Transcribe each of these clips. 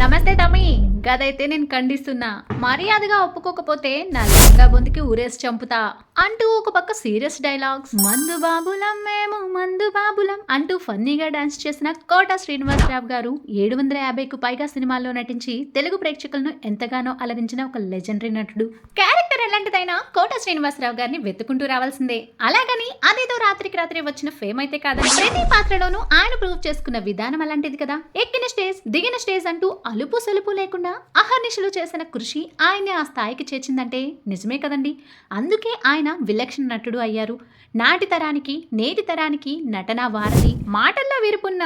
నమస్తే తమ్మి. గదైతే నేను ఖండిస్తున్నా. మర్యాదగా ఒప్పుకోకపోతే నా లంగా బొందికి ఊరేసి చంపుతా. అంటూ ఒక పక్క సీరియస్ డైలాగ్స్. మందు బాబులం మేము మందు బాబులం అంటూ ఫన్నీగా డాన్స్ చేసిన కోట శ్రీనివాసరావు గారు ఏడు వందల యాభైకు పైగా సినిమాల్లో నటించి తెలుగు ప్రేక్షకులను ఎంతగానో అలరించిన ఒక లెజెండరీ నటుడు. క్యారెక్టర్ ఎలాంటిదైనా కోట శ్రీనివాసరావు గారిని వెతుకుంటూ రావాల్సిందే. అలాగని అదేదో రాత్రికి రాత్రి వచ్చిన ఫేమ్ అయితే కాదండి. ప్రతి పాత్రలోనూ ఆయన ప్రూవ్ చేసుకున్న విధానం అలాంటిది కదా. ఎక్కిన స్టేజ్ దిగిన స్టేజ్ అంటూ అలుపు సలుపు లేకుండా అహర్నిశలు చేసిన కృషి ఆయన్ని ఆ స్థాయికి చేర్చిందంటే నిజమే కదండి. అందుకే ఆయన విలక్షణ నటుడు అయ్యారు. నాటి తరానికి నేటి తరానికి నటనా వారధి మాటల్లో విరుపున్న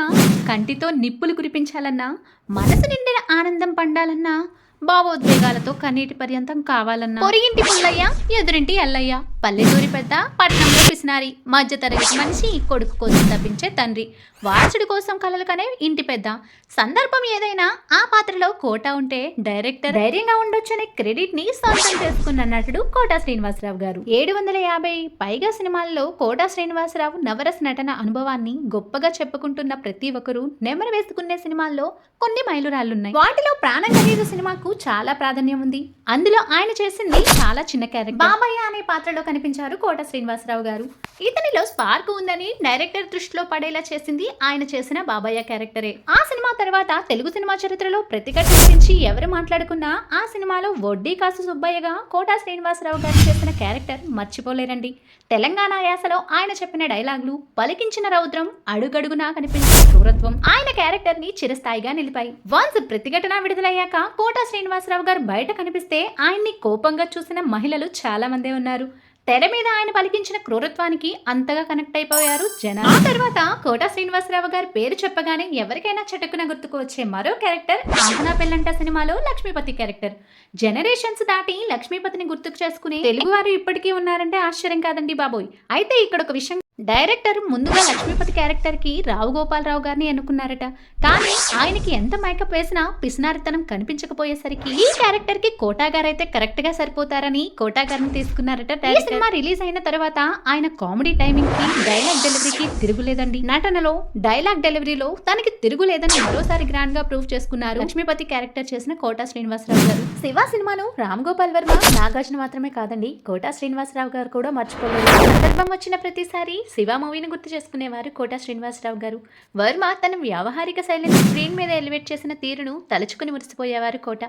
కంటితో నిప్పులు కురిపించాలన్నా మనసు నిండిన ఆనందం పండాలన్నా భావోద్వేగాలతో కన్నీటి పర్యంతం కావాలన్నా. పొరిగింటి పుల్లయ్య ఎదురింటి ఎల్లయ్య పల్లెటూరి పెద్ద పట్నంలో పిసినారి మధ్య తరగతి మనిషి కొడుకు కోసం తప్పించే తండ్రి. వారసుడి కోసం కలలు కనే ఇంటి పెద్ద. సందర్భం ఏదైనా ఆ పాత్రలో కోట ఉంటే డైరెక్టర్ ధైర్యంగా ఉండొచ్చనే క్రెడిట్ని సొంతం చేసుకున్న నటుడు కోటా శ్రీనివాసరావు గారు. ఏడు వందల యాభై పైగా సినిమాల్లో కోటా శ్రీనివాసరావు నవరస నటన అనుభవాన్ని గొప్పగా చెప్పుకుంటున్న ప్రతి ఒక్కరూ నెమరు వేసుకునే సినిమాల్లో కొన్ని మైలురాళ్ళున్నాయి వాటిలో ప్రాణం ఖరీదు సినిమాకు చాలా ప్రాధాన్యం ఉంది. అందులో ఆయన చేసింది చాలా చిన్న క్యారెక్టర్. బాబయ్య అనే పాత్రలో కనిపించారు కోట శ్రీనివాసరావు గారు. ఇతనిలో స్పార్క్ ఉందని డైరెక్టర్ దృష్టిలో పడేలా చేసింది ఆయన చేసిన బాబయ్య క్యారెక్టరే. ఆ సినిమా తర్వాత తెలుగు సినిమా చరిత్రలో ప్రతిఘటన గురించి ఎవరు మాట్లాడుకున్నా ఆ సినిమాలో వడ్డీ కాసు సుబ్బయ్యగా కోటా శ్రీనివాసరావు గారు చేసిన క్యారెక్టర్ మర్చిపోలేరండి. తెలంగాణ యాసలో ఆయన చెప్పిన డైలాగులు పలికించిన రౌద్రం అడుగడుగునా కనిపించిన క్రూరత్వం ఆయన క్యారెక్టర్ని చిరస్థాయిగా నిలిపాయి. వన్స్ ప్రతిఘటన విడుదలయ్యాక కోటా శ్రీనివాసరావు గారు బయట కనిపిస్తే ఆయన్ని కోపంగా చూసిన మహిళలు చాలా మందే ఉన్నారు. తెర మీద ఆయన పలికించిన క్రూరత్వానికి అంతగా కనెక్ట్ అయిపోయారు జన ఆ తర్వాత కోట శ్రీనివాసరావు గారి పేరు చెప్పగానే ఎవరికైనా చటుకున గుర్తుకు వచ్చే మరో క్యారెక్టర్ ఆహనా పెళ్ళంట సినిమాలో లక్ష్మీపతి క్యారెక్టర్. జనరేషన్స్ దాటి లక్ష్మీపతిని గుర్తుకు చేసుకుని తెలుగువారు ఇప్పటికీ ఉన్నారంటే ఆశ్చర్యం కాదండి బాబోయ్. అయితే ఇక్కడ ఒక విషయం డైరెక్టర్ ముందుగా లక్ష్మీపతి క్యారెక్టర్కి రావు గోపాలరావు గారిని అనుకున్నారట కానీ ఆయనకి ఎంత మేకప్ వేసినా పిసినారితనం కనిపించకపోయేసరికి ఈ క్యారెక్టర్కి కోటా గారైతే కరెక్ట్గా సరిపోతారని కోటా గారిని తీసుకున్నారట ఈ సినిమా రిలీజ్ అయిన తర్వాత ఆయన కామెడీ టైమింగ్కి డైలాగ్ డెలివరీకి తిరుగులేదండి. నటనలో డైలాగ్ డెలివరీలో తనకి తిరుగులేదని మరోసారి గ్రాండ్గా ప్రూవ్ చేసుకున్నారు లక్ష్మీపతి క్యారెక్టర్ చేసిన కోటా శ్రీనివాసరావు గారు. శివ సినిమాను రామ్ గోపాల్ వర్మ నాగార్జున మాత్రమే కాదండి కోటా శ్రీనివాసరావు గారు కూడా మర్చిపోలేదు. సందర్భం వచ్చిన ప్రతిసారి శివ మూవీని గుర్తు చేసుకునేవారు కోటా శ్రీనివాసరావు గారు. వర్మ తన వ్యావహారిక శైలిని స్క్రీన్ మీద ఎలివేట్ చేసిన తీరును తలుచుకుని మురిసిపోయేవారు కోట.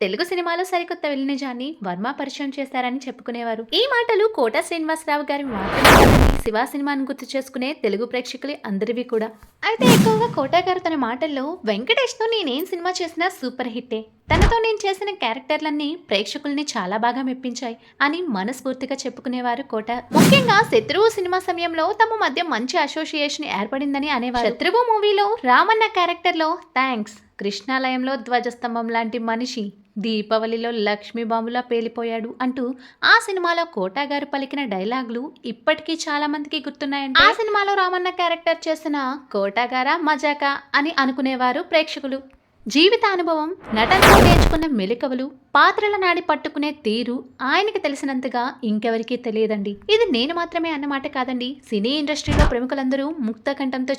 తెలుగు సినిమాలో సరికొత్త వెళ్ళినజాన్ని వర్మ పరిచయం చేశారని చెప్పుకునేవారు. ఈ మాటలు కోటా శ్రీనివాసరావు గారి మాటలు శివ సినిమాను గుర్తు చేసుకునే తెలుగు ప్రేక్షకులు అందరివి కూడా. అయితే ఎక్కువగా కోటా గారు తన మాటల్లో వెంకటేష్తో నేనేం సినిమా చేసినా సూపర్ హిట్టే. తనతో నేను చేసిన క్యారెక్టర్లన్నీ ప్రేక్షకుల్ని చాలా బాగా మెప్పించాయి అని మనస్ఫూర్తిగా చెప్పుకునేవారు కోట. ముఖ్యంగా శత్రువు సినిమా సమయంలో తమ మధ్య మంచి అసోసియేషన్ ఏర్పడిందని అనేవారు. శత్రువు మూవీలో రామన్న క్యారెక్టర్లో థ్యాంక్స్. కృష్ణాలయంలో ధ్వజస్తంభం లాంటి మనిషి దీపావళిలో లక్ష్మీ బాంబులా పేలిపోయాడు అంటూ ఆ సినిమాలో కోటా గారు పలికిన డైలాగులు ఇప్పటికీ చాలా మందికి గుర్తున్నాయండి ఆ సినిమాలో రామన్న క్యారెక్టర్ చేసిన కోటా గారా మజాకా? అని అనుకునేవారు ప్రేక్షకులు. జీవిత అనుభవం నటనలో నేర్చుకున్న మెలికవలు పాత్రల నాడి పట్టుకునే తీరు ఆయనకి తెలిసినంతగా ఇంకెవరికీ తెలియదండి. ఇది నేను మాత్రమే అన్నమాట కాదండి. సినీ ఇండస్ట్రీలో ప్రముఖులందరూ ముక్త కంఠంతో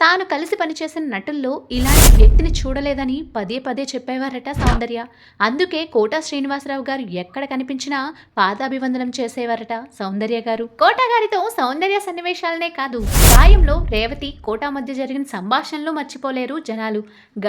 తాను కలిసి పనిచేసిన నటుల్లో ఇలాంటి వ్యక్తిని చూడలేదని పదే పదే చెప్పేవారట సౌందర్య. అందుకే కోటా శ్రీనివాసరావు గారు ఎక్కడ కనిపించినా పాదాభివందనం చేసేవారట సౌందర్య గారు. కోటా గారితో సౌందర్య సన్నివేశాలనే కాదు సాయంలో రేవతి కోటా మధ్య జరిగిన సంభాషణలు మర్చిపోలేరు జనాలు.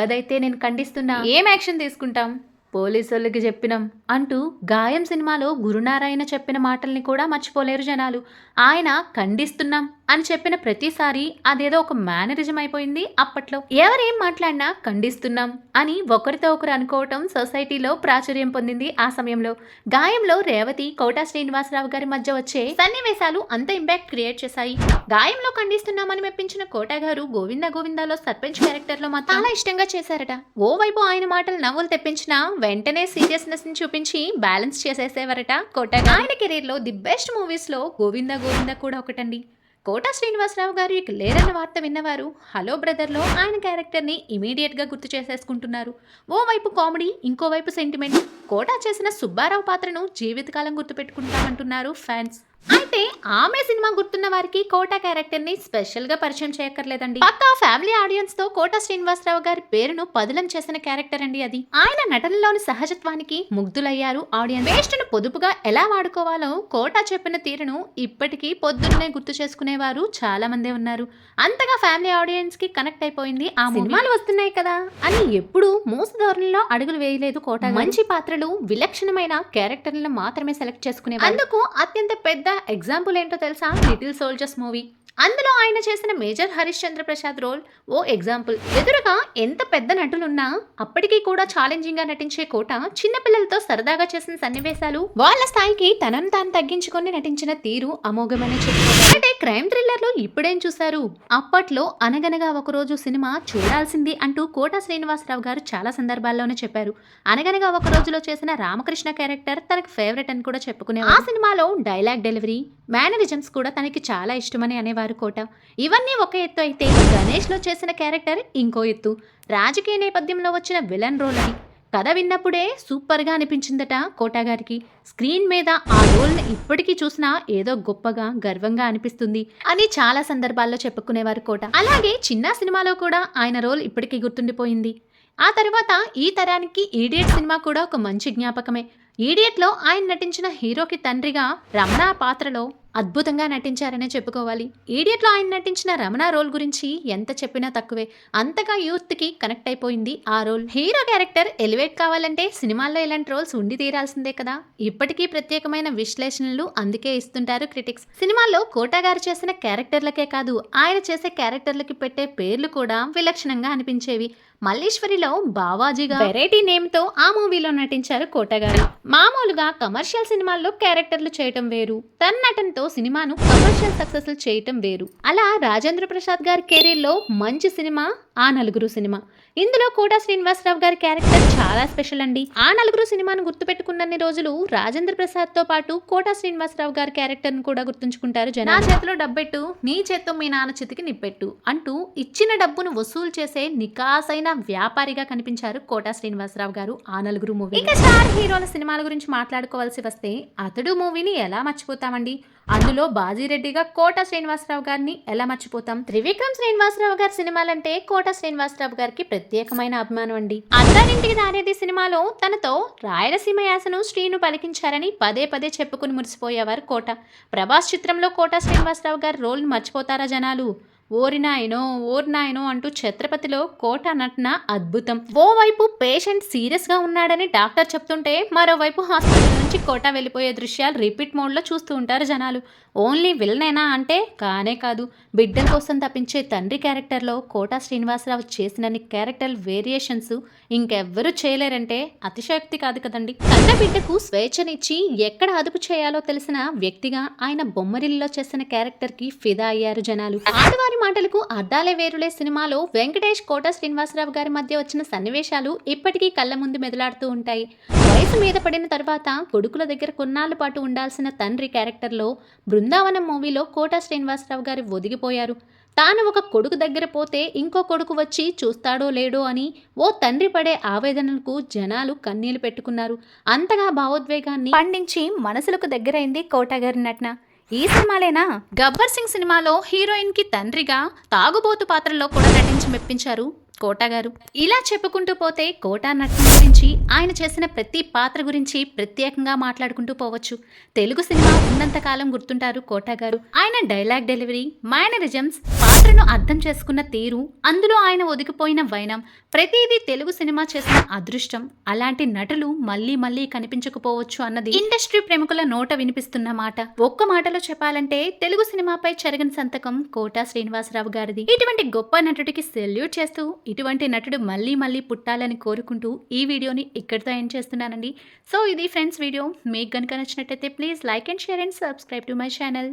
గదైతే నేను ఖండిస్తున్నా. ఏం యాక్షన్ తీసుకుంటాం? పోలీసులకి చెప్పినాం అంటూ గాయం సినిమాలో గురునారాయణ చెప్పిన మాటల్ని కూడా మర్చిపోలేరు జనాలు. ఆయన ఖండిస్తున్నాం. అని చెప్పిన ప్రతిసారి అదేదో ఒక మేనరిజం అయిపోయింది అప్పట్లో. ఎవరేం మాట్లాడినా ఖండిస్తున్నాం అని ఒకరితో ఒకరు అనుకోవటం సొసైటీలో ప్రాచుర్యం పొందింది ఆ సమయంలో. గాయంలో రేవతి కోటా శ్రీనివాసరావు గారి మధ్య వచ్చే సన్నివేశాలు అంత ఇంపాక్ట్ క్రియేట్ చేశాయి. గాయంలో ఖండిస్తున్నామని మెప్పించిన కోటా గారు గోవింద గోవిందాలో సర్పంచ్ క్యారెక్టర్లో మాత్రం చాలా ఇష్టంగా చేశారట. ఓవైపు ఆయన మాటలు నవ్వులు తెప్పించినా వెంటనే సీరియస్నెస్ని చూపించి బ్యాలెన్స్ చేసేసేవారట కోటా ఆయన కెరీర్లో ది బెస్ట్ మూవీస్లో గోవింద గోవింద కూడా ఒకటండి. కోటా శ్రీనివాసరావు గారు ఇక లేరన్న వార్త విన్నవారు హలో బ్రదర్లో ఆయన క్యారెక్టర్ని ఇమీడియట్గా గుర్తు చేసేసుకుంటున్నారు. ఓవైపు కామెడీ ఇంకోవైపు సెంటిమెంట్. కోటా చేసిన సుబ్బారావు పాత్రను జీవితకాలం గుర్తుపెట్టుకుంటామంటున్నారు ఫ్యాన్స్. అయితే ఆమె సినిమా గుర్తున్న వారికి కోట క్యారెక్టర్ని స్పెషల్గా పరిచయం చేయక్కర్లేదండి. పక్కా ఫ్యామిలీ ఆడియన్స్తో కోట శ్రీనివాసరావు గారి పేరును పదిలం చేసిన క్యారెక్టర్ అండి అది. ఆయన నటనలోని సహజత్వానికి ముగ్ధులయ్యారు ఆడియన్స్. వేస్ట్ను పొదుపుగా ఎలా వాడుకోవాలో కోట చెప్పిన తీరును ఇప్పటికీ పొద్దున్నే గుర్తు చేసుకునేవారు చాలా మందే ఉన్నారు. అంతగా ఫ్యామిలీ ఆడియన్స్కి కనెక్ట్ అయిపోయింది ఆ సినిమాలు వస్తున్నాయి కదా. అని ఎప్పుడు మోస ధోరణిలో అడుగులు వేయలేదు కోట మంచి పాత్రలు విలక్షణమైన క్యారెక్టర్లను మాత్రమే సెలెక్ట్ చేసుకునే అందుకు అత్యంత పెద్ద ఎగ్జాంపుల్ ఏంటో తెలుసా? Little soldiers movie. అందులో ఆయన చేసిన మేజర్ హరిశ్చంద్ర ప్రసాద్ రోల్ ఓ ఎగ్జాంపుల్. ఎదురుగా ఎంత పెద్ద నటులున్నా అప్పటికీ కూడా ఛాలెంజింగ్గా నటించే కోట చిన్నపిల్లలతో సరదాగా చేసిన సన్నివేశాలు వాళ్ళ స్థాయికి తనను తాను తగ్గించుకొని నటించిన తీరు అమోఘమని చెప్పుకోవాలి. అంటే క్రైమ్ థ్రిల్లర్లో ఇప్పుడేం చూశారు? అప్పట్లో అనగనగా ఒకరోజు సినిమా చూడాల్సింది అంటూ కోట శ్రీనివాసరావు గారు చాలా సందర్భాల్లోనే చెప్పారు. అనగనగా ఒక రోజులో చేసిన రామకృష్ణ క్యారెక్టర్ తనకు ఫేవరెట్ అని కూడా చెప్పుకునే ఆ సినిమాలో డైలాగ్ డెలివరీ మేనరిజమ్స్ కూడా తనకి చాలా ఇష్టమని అనేవారు కోట. ఇవన్నీ ఒక ఎత్తు అయితే గణేష్లో చేసిన క్యారెక్టర్ ఇంకో ఎత్తు. రాజకీయ నేపథ్యంలో వచ్చిన విలన్ రోల్ అని కథ విన్నప్పుడే సూపర్గా అనిపించిందట కోటాగారికి స్క్రీన్ మీద ఆ రోల్ని ఇప్పటికీ చూసినా ఏదో గొప్పగా గర్వంగా అనిపిస్తుంది అని చాలా సందర్భాల్లో చెప్పుకునేవారు కోట. అలాగే చిన్న సినిమాలో కూడా ఆయన రోల్ ఇప్పటికీ గుర్తుండిపోయింది. ఆ తర్వాత ఈ తరానికి ఈడియట్ సినిమా కూడా ఒక మంచి జ్ఞాపకమే. ఈడియట్లో ఆయన నటించిన హీరోకి తండ్రిగా రమణ పాత్రలో అద్భుతంగా నటించారనే చెప్పుకోవాలి. ఈడియట్లో ఆయన నటించిన రమణ రోల్ గురించి ఎంత చెప్పినా తక్కువే. అంతగా యూత్కి కనెక్ట్ అయిపోయింది ఆ రోల్. హీరో క్యారెక్టర్ ఎలివేట్ కావాలంటే సినిమాల్లో ఇలాంటి రోల్స్ ఉండి తీరాల్సిందే కదా. ఇప్పటికీ ప్రత్యేకమైన విశ్లేషణలు అందుకే ఇస్తుంటారు క్రిటిక్స్. సినిమాల్లో కోటా గారు చేసిన క్యారెక్టర్లకే కాదు ఆయన చేసే క్యారెక్టర్లకి పెట్టే పేర్లు కూడా విలక్షణంగా అనిపించేవి. మల్లేశ్వరిలో బావాజీగా వెరైటీ నేమ్తో ఆ మూవీలో నటించారు కోటగారు. మామూలుగా కమర్షియల్ సినిమాల్లో క్యారెక్టర్లు చేయటం వేరు. తన నటనతో సినిమాను కమర్షియల్ సక్సెస్ చేయటం వేరు. అలా రాజేంద్ర ప్రసాద్ గారి కెరీర్లో మంచి సినిమా ఆ నలుగురు సినిమా. ఇందులో కోట శ్రీనివాసరావు గారి క్యారెక్టర్ చాలా స్పెషల్ అండి. ఆ నలుగురు సినిమాను గుర్తుపెట్టుకున్నన్ని రోజులు రాజేంద్ర ప్రసాద్తో పాటు కోట శ్రీనివాసరావు గారి క్యారెక్టర్ను కూడా గుర్తుంచుకుంటారు జన నా చేతిలో డబ్బెట్టు నీ చేత్తో మీ నాన్న చేతికి నిప్పెట్టు అంటూ ఇచ్చిన డబ్బును వసూలు చేసే నికాసైన వ్యాపారిగా కనిపించారు కోట శ్రీనివాసరావు గారు ఆ నలుగురు మూవీ ఇక స్టార్ హీరోల సినిమాల గురించి మాట్లాడుకోవాల్సి వస్తే అతడు మూవీని ఎలా మర్చిపోతామండి? అందులో బాజీరెడ్డిగా కోట శ్రీనివాసరావు గారిని ఎలా మర్చిపోతాం? త్రివిక్రమ్ శ్రీనివాసరావు గారి సినిమాలంటే కోట శ్రీనివాసరావు గారికి ప్రత్యేకమైన అభిమానం అండి. అందరింటికి దారేది సినిమాలో తనతో రాయలసీమ యాసను శ్రీను పలికించారని పదే పదే చెప్పుకుని మురిసిపోయేవారు కోట. ప్రభాస్ చిత్రంలో కోట శ్రీనివాసరావు గారి రోల్ మర్చిపోతారా జనాలు? ఓరినాయనో ఓరినాయనో అంటూ ఛత్రపతిలో కోట నటన అద్భుతం. ఓవైపు పేషెంట్ సీరియస్గా ఉన్నాడని డాక్టర్ చెప్తుంటే మరోవైపు హాస్పిటల్ నుంచి కోట వెళ్ళిపోయే దృశ్యాలు రిపీట్ మోడ్లో చూస్తూ ఉంటారు జనాలు. ఓన్లీ విలనేనా అంటే కానే కాదు. బిడ్డల కోసం తప్పించే తండ్రి క్యారెక్టర్లో కోట శ్రీనివాసరావు చేసినన్ని క్యారెక్టర్ వేరియేషన్స్ ఇంకెవ్వరూ చేయలేరంటే అతిశయోక్తి కాదు కదండి. కన్న బిడ్డకు స్వేచ్ఛనిచ్చి ఎక్కడ అదుపు చేయాలో తెలిసిన వ్యక్తిగా ఆయన బొమ్మరిల్లో చేసిన క్యారెక్టర్కి ఫిదా అయ్యారు జనాలు. ఆడవారి మాటలకు అద్దాలే వేరులే సినిమాలో వెంకటేష్ కోట శ్రీనివాసరావు గారి మధ్య వచ్చిన సన్నివేశాలు ఇప్పటికీ కళ్ళ ముందు మెదలాడుతూ ఉంటాయి. వయసు మీద పడిన తర్వాత కొడుకుల దగ్గర కొన్నాళ్ళ పాటు ఉండాల్సిన తండ్రి క్యారెక్టర్లో బృందావనం మూవీలో కోట శ్రీనివాసరావు గారు ఒదిగిపోయారు. తాను ఒక కొడుకు దగ్గర పోతే ఇంకో కొడుకు వచ్చి చూస్తాడో లేడో అని ఓ తండ్రి పడే ఆవేదనలకు జనాలు కన్నీళ్ళు పెట్టుకున్నారు. అంతగా భావోద్వేగాన్ని పండించి మనసులకు దగ్గరైంది కోట గారి నటన. ఈ సినిమాలేనా? గబ్బర్ సింగ్ సినిమాలో హీరోయిన్కి తండ్రిగా తాగుబోతు పాత్రలో కూడా నటించి మెప్పించారు. కోటా గారు. ఇలా చెప్పుకుంటూ పోతే కోటా నటన గురించి ఆయన చేసిన ప్రతి పాత్ర గురించి ప్రత్యేకంగా మాట్లాడుకుంటూ పోవచ్చు. తెలుగు సినిమా ఉన్నంతకాలం గుర్తుంటారు కోటా గారు. ఆయన డైలాగ్ డెలివరీ మైనరిజమ్స్ పాత్రను అర్థం చేసుకున్న తీరు అందులో ఆయన ఒదిగిపోయిన వైనం ప్రతిదీ తెలుగు సినిమా చేసిన అదృష్టం అలాంటి నటులు మళ్ళీ మళ్ళీ కనిపించకపోవచ్చు అన్నది ఇండస్ట్రీ ప్రముఖుల నోట వినిపిస్తున్న మాట. ఒక్క మాటలో చెప్పాలంటే తెలుగు సినిమాపై చెరగని సంతకం కోటా శ్రీనివాసరావు గారిది. ఇటువంటి గొప్ప నటుడికి సెల్యూట్ చేస్తూ ఇటువంటి నటుడు మళ్ళీ మళ్ళీ పుట్టాలని కోరుకుంటూ ఈ వీడియోని ఇక్కడితో ఎండ్ చేస్తున్నానండి. సో ఇది ఫ్రెండ్స్ వీడియో. మీకు కనుక నచ్చినట్టయితే please like and share and subscribe to my channel.